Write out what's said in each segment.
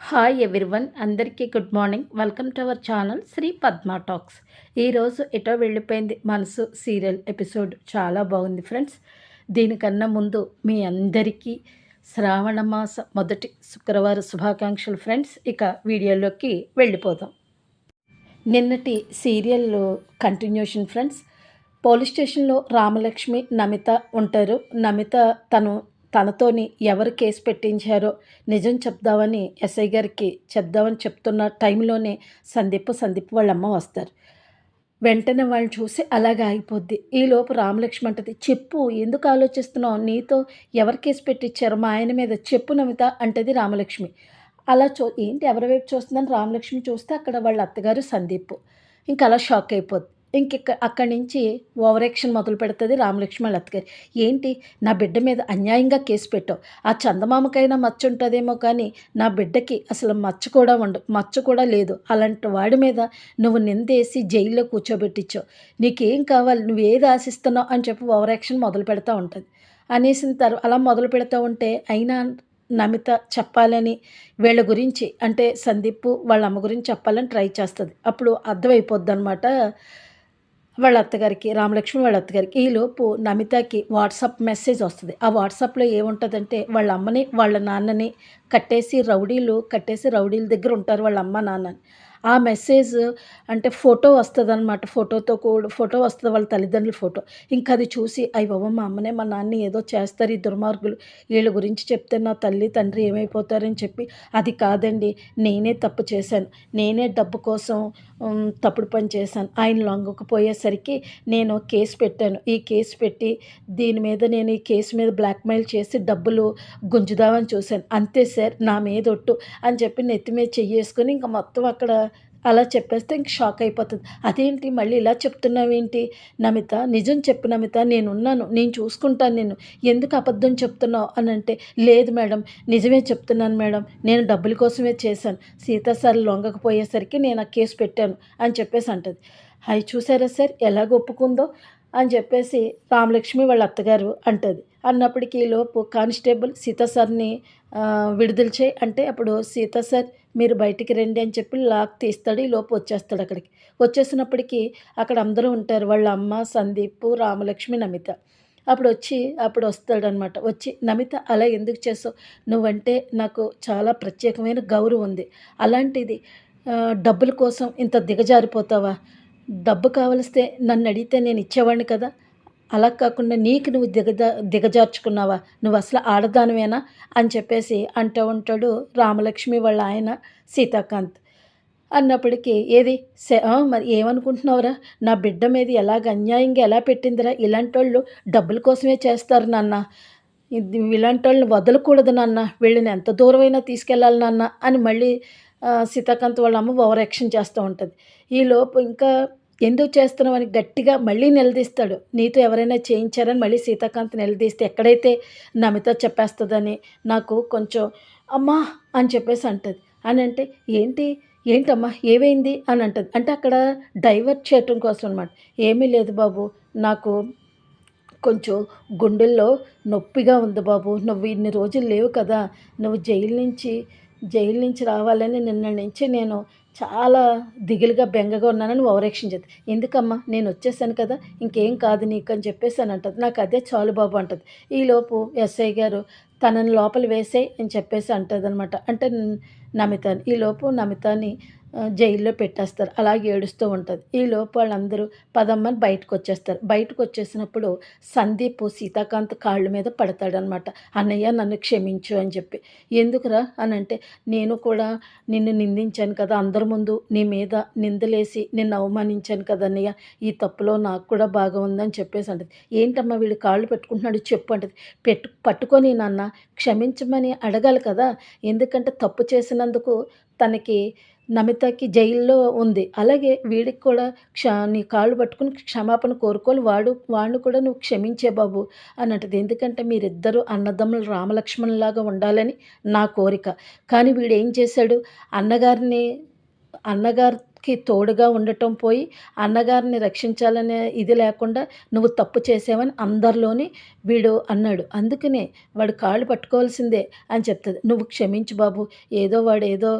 Hi everyone అందరికీ good morning welcome to our channel Sri Padma talks ఈరోజు ఎటో వెళ్ళిపోయింది మనసు సీరియల్ ఎపిసోడ్. చాలా బాగుంది ఫ్రెండ్స్ దీనికన్నా ముందు మీ అందరికీ శ్రావణ మాస మొదటి శుక్రవార శుభాకాంక్షలు ఫ్రెండ్స్ ఇక వీడియోలోకి వెళ్ళిపోదాం. నిన్నటి సీరియల్ కంటిన్యూషన్ ఫ్రెండ్స్ పోలీస్ స్టేషన్లో రామలక్ష్మి నమిత ఉంటారు. నమిత తను తనతోని ఎవరు కేసు పెట్టించారో నిజం చెప్దామని ఎస్ఐ గారికి చెప్దామని చెప్తున్న టైంలోనే సందీప్ సందీప్ వాళ్ళ అమ్మ వస్తారు. వెంటనే వాళ్ళని చూసి అలాగే ఆగిపోద్ది. ఈలోపు రామలక్ష్మి అంటది చెప్పు ఎందుకు ఆలోచిస్తున్నావు? నీతో ఎవరు కేసు పెట్టించారు మా ఆయన మీద చెప్పు నమిత అంటది రామలక్ష్మి. అలా చూ ఏంటి ఎవరి వైపు చూస్తుందని రామలక్ష్మి చూస్తే అక్కడ వాళ్ళ అత్తగారు సందీప్. ఇంకా అలా షాక్ అయిపోద్ది. ఇంక అక్కడి నుంచి ఓవర్ యాక్షన్ మొదలు పెడుతుంది రామలక్ష్మణ లత్గారి ఏంటి? నా బిడ్డ మీద అన్యాయంగా కేసు పెట్టావు. ఆ చందమామకైనా మచ్చ ఉంటుందేమో కానీ నా బిడ్డకి అసలు మచ్చ కూడా ఉండు మచ్చ కూడా లేదు. అలాంటి వాడి మీద నువ్వు నిందేసి జైల్లో కూర్చోబెట్టించావు. నీకేం కావాలి? నువ్వు ఏది ఆశిస్తున్నావు అని చెప్పి ఓవర్ యాక్షన్ మొదలు పెడతా ఉంటుంది. అనేసిన తర్వాత అలా మొదలు పెడతా ఉంటే అయినా నమిత చెప్పాలని వీళ్ళ గురించి అంటే సందీప్ వాళ్ళ అమ్మ గురించి చెప్పాలని ట్రై చేస్తుంది. అప్పుడు అర్థమైపోద్ది అనమాట వాళ్ళ అత్తగారికి రామలక్ష్మి వాళ్ళ అత్తగారికి ఈలోపు నమితకి వాట్సాప్ మెసేజ్ వస్తుంది. ఆ వాట్సాప్లో ఏముంటుందంటే వాళ్ళ అమ్మని వాళ్ళ నాన్నని కట్టేసి రౌడీలు కట్టేసి రౌడీల దగ్గర ఉంటారు వాళ్ళ అమ్మ నాన్నని. ఆ మెసేజ్ అంటే ఫోటో వస్తుంది అనమాట ఫోటోతో కూడా ఫోటో వస్తుంది వాళ్ళ తల్లిదండ్రుల ఫోటో. ఇంకా అది చూసి అయ్యి బాబా మా అమ్మనే మా నాన్న ఏదో చేస్తారు ఈ దుర్మార్గులు. వీళ్ళ గురించి చెప్తే నా తల్లి తండ్రి ఏమైపోతారని చెప్పి అది కాదండి నేనే తప్పు చేశాను. నేనే డబ్బు కోసం తప్పుడు పని చేశాను. ఆయన లొంగకపోయేసరికి నేను కేసు పెట్టాను. ఈ కేసు పెట్టి దీని మీద నేను ఈ కేసు మీద బ్లాక్మెయిల్ చేసి డబ్బులు గుంజుదామని చూశాను. అంతే సార్ నా మీద ఒట్టు అని చెప్పి నెత్తి మీద చెయ్యేసుకొని ఇంకా మొత్తం అక్కడ అలా చెప్పేస్తే ఇంక షాక్ అయిపోతుంది. అదేంటి? మళ్ళీ ఇలా చెప్తున్నావేంటి? నమిత నిజం చెప్పు నమిత నేనున్నాను. నేను చూసుకుంటాను నేను ఎందుకు అబద్ధం చెప్తున్నావు? అని అంటే లేదు మేడం నిజమే చెప్తున్నాను మేడం. నేను డబ్బుల కోసమే చేశాను. సీతా సార్ లొంగకపోయేసరికి నేను ఆ కేసు పెట్టాను. అని చెప్పేసి అంటది. అవి చూసారా సార్? ఎలాగ ఒప్పుకుందో? అని చెప్పేసి రామలక్ష్మి వాళ్ళ అత్తగారు అంటది. అన్నప్పటికీ లోపు కానిస్టేబుల్ సీతా సార్ని విడుదల చేయి అంటే అప్పుడు సీతా సార్ మీరు బయటికి రండి అని చెప్పి లాక్ తీస్తాడు ఈ లోపు వచ్చేస్తాడు అక్కడికి. వచ్చేసినప్పటికీ అక్కడ అందరూ ఉంటారు. వాళ్ళ అమ్మ సందీప్ రామలక్ష్మి నమిత. అప్పుడు వచ్చి అప్పుడు వస్తాడనమాట. వచ్చి నమిత అలా ఎందుకు చేసావు? నువ్వంటే నాకు చాలా ప్రత్యేకమైన గౌరవం ఉంది. అలాంటిది డబ్బుల కోసం ఇంత దిగజారిపోతావా? డబ్బు కావలిస్తే నన్ను అడిగితే నేను ఇచ్చేవాడిని కదా? అలా కాకుండా నీకు నువ్వు దిగజా దిగజార్చుకున్నావా? నువ్వు అసలు ఆడదానివేనా? అని చెప్పేసి అంటూ ఉంటాడు రామలక్ష్మి వాళ్ళ ఆయన సీతాకాంత్. అన్నప్పటికీ ఏది? మరి ఏమనుకుంటున్నావురా? నా బిడ్డ మీద ఎలాగ అన్యాయంగా ఎలా పెట్టిందిరా? ఇలాంటి వాళ్ళు డబ్బుల కోసమే చేస్తారు నాన్న. ఇలాంటి వాళ్ళని వదలకూడదు నాన్న. వీళ్ళని ఎంత దూరమైనా తీసుకెళ్ళాలి నాన్న అని మళ్ళీ సీతాకాంత్ వాళ్ళ అమ్మ ఓవర్ యాక్షన్ చేస్తూ ఉంటుంది. ఈలోపు ఇంకా ఎందుకు చేస్తున్నావు అని గట్టిగా మళ్ళీ నిలదీస్తాడు. నీతో ఎవరైనా చేయించారని మళ్ళీ సీతాకాంత్ నిలదీస్తే ఎక్కడైతే నమిత చెప్పేస్తుందని నాకు కొంచెం అమ్మా అని చెప్పేసి అంటుంది. అని అంటే ఏంటి? ఏంటమ్మా? ఏమైంది? అని అంటుంది. అంటే అక్కడ డైవర్ట్ చేయటం కోసం అనమాట ఏమీ లేదు బాబు. నాకు కొంచెం గుండెల్లో నొప్పిగా ఉంది బాబు. నువ్వు ఇన్ని రోజులు లేవు కదా. నువ్వు జైలు నుంచి జైలు నుంచి రావాలని నిన్న నుంచి నేను చాలా దిగులుగా బెంగగా ఉన్నానని ఓవరాక్షన్ చేద్ది. ఎందుకమ్మా? నేను వచ్చేసాను కదా. ఇంకేం కాదు నీకు అని చెప్పేసి అని అంటుంది. నాకు అదే చాలు బాబు అంటుంది. ఈలోపు ఎస్ఐ గారు తనని లోపల వేసే అని చెప్పేసి అంటుంది అనమాట అంటే నమితాని. ఈలోపు నమితాని జైల్లో పెట్టేస్తారు. అలాగే ఏడుస్తూ ఉంటుంది. ఈ లోపు వాళ్ళందరూ పదమ్మని బయటకు వచ్చేస్తారు బయటకు వచ్చేసినప్పుడు సందీప్ సీతాకాంత్ కాళ్ళ మీద పడతాడనమాట. అన్నయ్య నన్ను క్షమించు అని చెప్పి. ఎందుకురా? అని అంటే నేను కూడా నిన్ను నిందించాను కదా అందరి ముందు. నీ మీద నిందలేసి నిన్ను అవమానించాను కదా అన్నయ్య. ఈ తప్పులో నాకు కూడా బాగా ఉందని చెప్పేసి అంటది. ఏంటమ్మా వీళ్ళు కాళ్ళు పెట్టుకుంటున్నాడు చెప్పు అంటది. పెట్టు పట్టుకొని నాన్న. క్షమించమని అడగాలి కదా. ఎందుకంటే తప్పు చేసినందుకు తనకి నమితకి జైల్లో ఉంది. అలాగే వీడికి కూడా క్ష నీ కాళ్ళు పట్టుకుని క్షమాపణ కోరుకోవాలి. వాడు వాడిని కూడా నువ్వు క్షమించే బాబు అన్నట్టుది ఎందుకంటే మీరిద్దరూ అన్నదమ్ములు రామలక్ష్మణులాగా ఉండాలని నా కోరిక. కానీ వీడు ఏం చేశాడు? అన్నగారిని అన్నగారు కి తోడుగా ఉండటం పోయి అన్నగారిని రక్షించాలనే ఇది లేకుండా నువ్వు తప్పు చేసావని అందరిలోని వీడు అన్నాడు. అందుకనే వాడు కాళ్ళు పట్టుకోవాల్సిందే అని చెప్తుంది. నువ్వు క్షమించు బాబు. ఏదో వాడు ఏదో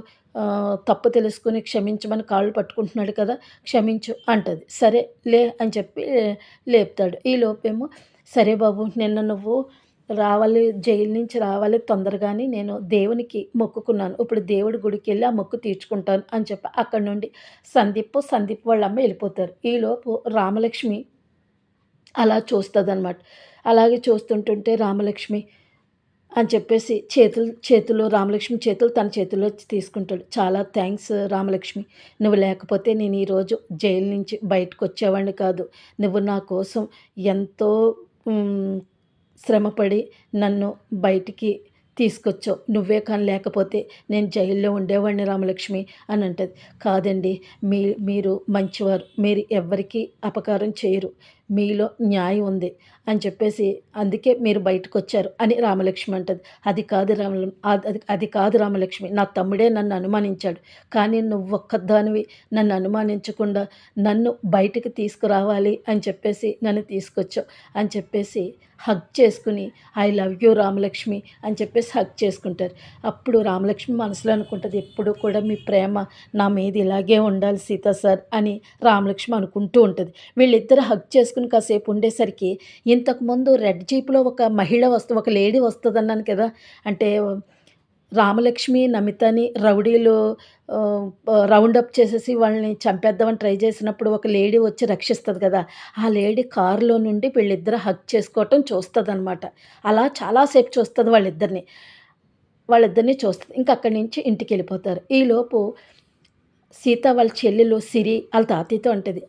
తప్పు తెలుసుకుని క్షమించమని కాళ్ళు పట్టుకుంటున్నాడు కదా క్షమించు అంటది. సరే లే అని చెప్పి లేపుతాడు. ఈ లోపేమో సరే బాబు నిన్న నువ్వు రావాలి జైలు నుంచి రావాలి తొందరగానే నేను దేవునికి మొక్కుకున్నాను. ఇప్పుడు దేవుడి గుడికి వెళ్ళి ఆ మొక్కు తీర్చుకుంటాను అని చెప్పి అక్కడ నుండి సందీప్ సందీప్ వాళ్ళ అమ్మ వెళ్ళిపోతారు. ఈలోపు రామలక్ష్మి అలా చూస్తుంది అనమాట అలాగే చూస్తుంటుంటే రామలక్ష్మి అని చెప్పేసి చేతులు చేతులు రామలక్ష్మి చేతులు తన చేతుల్లో తీసుకుంటాడు. చాలా థ్యాంక్స్ రామలక్ష్మి. నువ్వు లేకపోతే నేను ఈరోజు జైలు నుంచి బయటకు వచ్చేవాడిని కాదు. నువ్వు నా కోసం ఎంతో శ్రమపడి నన్ను బయటికి తీసుకొచ్చావు. నువ్వే కానీ లేకపోతే నేను జైల్లో ఉండేవాడిని రామలక్ష్మి అని అంటది. కాదండి మీ మీరు మంచివారు. మీరు ఎవ్వరికీ అపకారం చేయరు. మీలో న్యాయం ఉంది అని చెప్పేసి అందుకే మీరు బయటకు వచ్చారు అని రామలక్ష్మి అంటది. అది కాదు రామ అది అది కాదు రామలక్ష్మి. నా తమ్ముడే నన్ను అనుమానించాడు. కానీ నువ్వు ఒక్కదానివి నన్ను అనుమానించకుండా నన్ను బయటికి తీసుకురావాలి అని చెప్పేసి నన్ను తీసుకొచ్చావు అని చెప్పేసి హగ్ చేసుకుని ఐ లవ్ యూ రామలక్ష్మి అని చెప్పేసి హగ్ చేసుకుంటారు. అప్పుడు రామలక్ష్మి మనసులో అనుకుంటుంది ఎప్పుడు కూడా మీ ప్రేమ నా మీద ఇలాగే ఉండాలి సీత సార్ అని రామలక్ష్మి అనుకుంటూ ఉంటుంది. వీళ్ళిద్దరు హగ్ చేసుకుని కాసేపు ఉండేసరికి ఇంతకుముందు రెడ్ జీప్లో ఒక మహిళ వస్తు ఒక లేడీ వస్తుంది అన్నాను కదా. అంటే రామలక్ష్మి నమితని రౌడీలు రౌండప్ చేసేసి వాళ్ళని చంపేద్దామని ట్రై చేసినప్పుడు ఒక లేడీ వచ్చి రక్షిస్తుంది కదా. ఆ లేడీ కారులో నుండి వీళ్ళిద్దరు హక్ చేసుకోవటం చూస్తుంది అనమాట అలా చాలాసేపు చూస్తుంది వాళ్ళిద్దరిని. వాళ్ళిద్దరిని చూస్తుంది. ఇంకా అక్కడి నుంచి ఇంటికి వెళ్ళిపోతారు ఈలోపు సీత వాళ్ళ చెల్లెలు సిరి వాళ్ళ తాతయ్యతో అంటది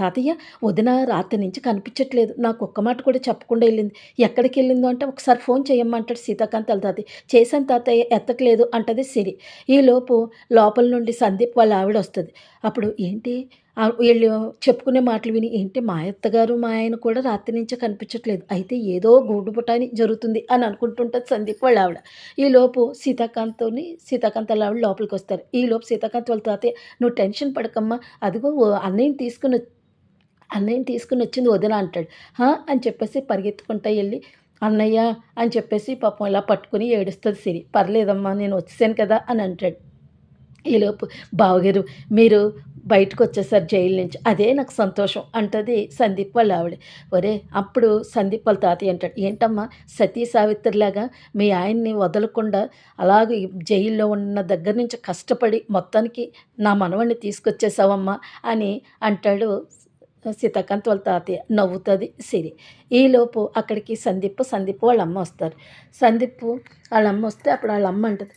తాతయ్య వదిన రాత్రి నుంచి కనిపించట్లేదు. నాకు ఒక్క మాట కూడా చెప్పకుండా వెళ్ళింది. ఎక్కడికి వెళ్ళిందో అంటే ఒకసారి ఫోన్ చేయమంటాడు సీతాకాంత్ తాతయ్య. చేశాను తాతయ్య ఎత్తట్లేదు అంటది సిరి. ఈలోపు లోపల నుండి సందీప్ వాళ్ళ ఆవిడ వస్తుంది. అప్పుడు ఏంటి? వీళ్ళు చెప్పుకునే మాటలు విని ఏంటి మా అత్తగారు మా ఆయన కూడా రాత్రి నుంచే కనిపించట్లేదు. అయితే ఏదో గూడుపుటాని జరుగుతుంది అని అనుకుంటుంటుంది సందీప్ వాళ్ళ ఆవిడ. ఈలోపు సీతాకాంత్ని సీతాకాంత్ వాళ్ళ ఆవిడ లోపలికి వస్తారు. ఈలోపు సీతాకాంత్ వాళ్ళ తాతయ్య నువ్వు టెన్షన్ పడకమ్మా. అదిగో అన్నయ్యని తీసుకుని అన్నయ్యని తీసుకుని వచ్చింది వదిన అంటాడు. అని చెప్పేసి పరిగెత్తుకుంటా వెళ్ళి అన్నయ్య అని చెప్పేసి పాపం ఇలా పట్టుకుని ఏడుస్తుంది సిరి. పర్లేదమ్మా నేను వచ్చేసాను కదా అని అంటాడు. ఈలోపు బావగారు మీరు బయటకు వచ్చేసారు జైలు నుంచి. అదే నాకు సంతోషం అంటది సందీప్ వాళ్ళ ఆవిడ. ఒరే అప్పుడు సందీప్ వాళ్ళ తాతయ్య అంటాడు ఏంటమ్మా సతీ సావిత్రిలాగా మీ ఆయన్ని వదలకుండా అలాగే జైల్లో ఉన్న దగ్గర నుంచి కష్టపడి మొత్తానికి నా మనవణ్ణి తీసుకొచ్చేసావమ్మా అని అంటాడు సీతాకాంత్ వాళ్ళ తాతయ్య. నవ్వుతుంది సిరి. ఈలోపు అక్కడికి సందీప్ సందీప్ వాళ్ళ అమ్మ వస్తారు. సందీప్ వాళ్ళ అమ్మ వస్తే అప్పుడు వాళ్ళ అమ్మ అంటుంది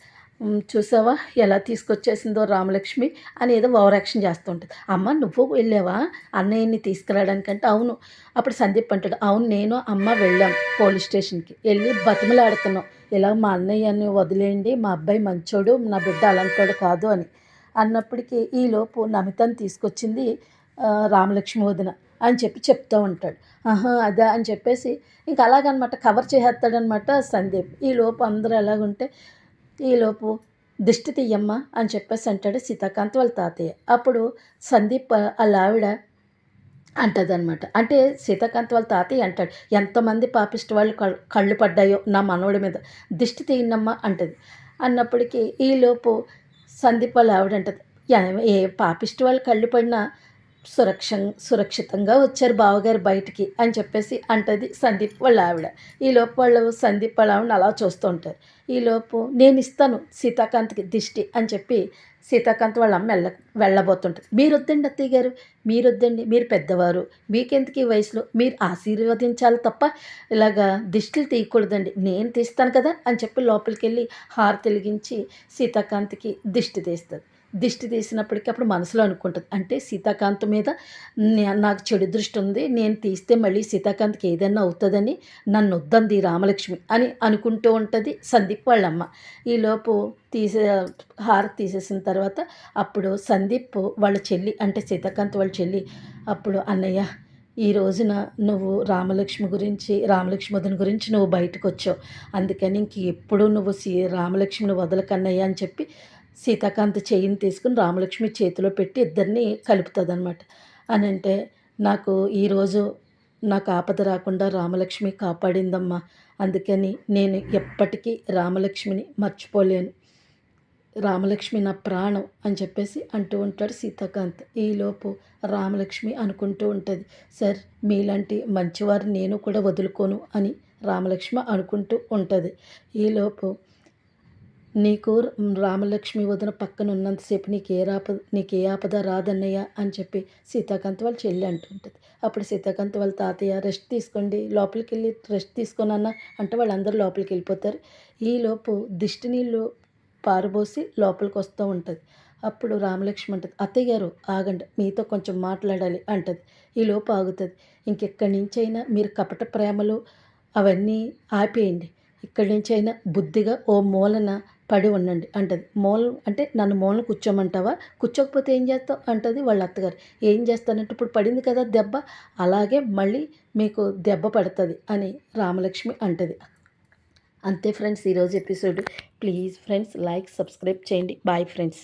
చూసావా? ఎలా తీసుకొచ్చేసిందో రామలక్ష్మి అని ఏదో ఓవరాక్షన్ చేస్తూ ఉంటుంది అమ్మ నువ్వు వెళ్ళావా? అన్నయ్యని తీసుకురావడానికంటే అవును. అప్పుడు సందీప్ అంటాడు అవును నేను అమ్మ వెళ్ళాం పోలీస్ స్టేషన్కి. వెళ్ళి బతిమలాడుతున్నాం. ఇలా మా అన్నయ్యని వదిలేయండి మా అబ్బాయి మంచోడు నా బిడ్డ అలాంటోడు కాదు అని. అన్నప్పటికీ ఈలోపు నమితను తీసుకొచ్చింది రామలక్ష్మి వదిన అని చెప్పి చెప్తూ ఉంటాడు. ఆహా అదే అని చెప్పేసి ఇంకా అలాగనమాట కవర్ చేసేస్తాడనమాట సందీప్. ఈ లోపు అందరూ ఎలాగుంటే ఈలోపు దిష్టి తీయమ్మ అని చెప్పేసి అంటాడు సీతాకాంత్ వాళ్ళ తాతయ్య. అప్పుడు సందీప్ వాళ్ళ ఆవిడ అంటదనమాట అంటే సీతాకాంత్ వాళ్ళ తాతయ్య అంటాడు ఎంతమంది పాపిస్ట్ వాళ్ళు కళ్ళు పడ్డాయో నా మనవడి మీద దిష్టి తీయనమ్మ అంటది. అన్నప్పటికీ ఈలోపు సందీప్ వాళ్ళ ఆవిడ అంటది ఏ పాపిస్ట్ వాళ్ళు కళ్ళు పడినా సురక్ష సురక్షితంగా వచ్చారు బావగారు బయటికి అని చెప్పేసి అంటది సందీప్ వాళ్ళ ఆవిడ. ఈలోపు వాళ్ళు సందీప్ వాళ్ళ ఆవిడ అలా చూస్తూ ఉంటారు. ఈలోపు నేను ఇస్తాను సీతాకాంత్కి దిష్టి అని చెప్పి సీతాకాంత్ వాళ్ళ అమ్మ వెళ్ళ వెళ్ళబోతుంటుంది. మీరు వద్దండి అత్తయ్య గారు మీరు వద్దండి మీరు పెద్దవారు మీకెందుకు ఈ వయసులో మీరు ఆశీర్వదించాలి తప్ప ఇలాగా దిష్టిలు తీయకూడదండి నేను తీస్తాను కదా అని చెప్పి లోపలికి వెళ్ళి హార తెలిగించి సీతాకాంత్కి దిష్టి తీస్తుంది. దిష్టి తీసినప్పటికీ అప్పుడు మనసులో అనుకుంటుంది. అంటే సీతాకాంత్ మీద నాకు చెడు దృష్టి ఉంది నేను తీస్తే మళ్ళీ సీతాకాంత్కి ఏదైనా అవుతుందని నన్ను వద్దంది రామలక్ష్మి అని అనుకుంటూ ఉంటుంది సందీప్ వాళ్ళమ్మ. ఈలోపు తీసే హారతి తీసేసిన తర్వాత అప్పుడు సందీప్ వాళ్ళ చెల్లి అంటే సీతాకాంత్ వాళ్ళ చెల్లి అప్పుడు అన్నయ్య ఈ రోజున నువ్వు రామలక్ష్మి గురించి రామలక్ష్మి వదిన గురించి నువ్వు బయటకు వచ్చావు అందుకని ఇంక ఎప్పుడు నువ్వు సీ రామలక్ష్మిని వదలకన్నయ్య అని చెప్పి సీతాకాంత్ చెయ్యిని తీసుకుని రామలక్ష్మి చేతిలో పెట్టి ఇద్దరిని కలుపుతుంది అనమాట అని అంటే నాకు ఈరోజు నాకు ఆపద రాకుండా రామలక్ష్మి కాపాడిందమ్మా. అందుకని నేను ఎప్పటికీ రామలక్ష్మిని మర్చిపోలేను. రామలక్ష్మి నా ప్రాణం అని చెప్పేసి అంటూ ఉంటాడు సీతాకాంత్. ఈలోపు రామలక్ష్మి అనుకుంటూ ఉంటుంది సార్ మీలాంటి మంచివారు నేను కూడా వదులుకోను అని రామలక్ష్మి అనుకుంటూ ఉంటుంది. ఈలోపు నీకు రామలక్ష్మి వదిన పక్కన ఉన్నంతసేపు నీకు ఏ రాప నీకు ఏ ఆపద రాదన్నయ్య అని చెప్పి సీతాకాంత్ వాళ్ళ చెల్లి అంటుంటుంది. అప్పుడు సీతాకాంత్ వాళ్ళ తాతయ్య రెస్ట్ తీసుకోండి లోపలికి వెళ్ళి రెస్ట్ తీసుకొని అన్న అంటే వాళ్ళందరూ లోపలికి వెళ్ళిపోతారు ఈలోపు దిష్టి నీళ్ళు పారబోసి లోపలికి వస్తూ ఉంటుంది. అప్పుడు రామలక్ష్మి అంటది అత్తయ్య గారు ఆగండి మీతో కొంచెం మాట్లాడాలి అంటది. ఈ లోపు ఆగుతుంది ఇంకెక్కడి నుంచైనా మీరు కపట ప్రేమలు అవన్నీ ఆపేయండి. ఇక్కడి నుంచి అయినా బుద్ధిగా ఓ మూలన పడి ఉండండి అంటది. మూల అంటే నన్ను మూలన కూర్చోమంటావా? కూర్చోకపోతే ఏం చేస్తావు? అంటది వాళ్ళ అత్తగారు. ఏం చేస్తానంటే ఇప్పుడు పడింది కదా దెబ్బ అలాగే మళ్ళీ మీకు దెబ్బ పడుతుంది అని రామలక్ష్మి అంటది. అంతే ఫ్రెండ్స్ ఈరోజు episode. Please friends like subscribe చేయండి. Bye friends.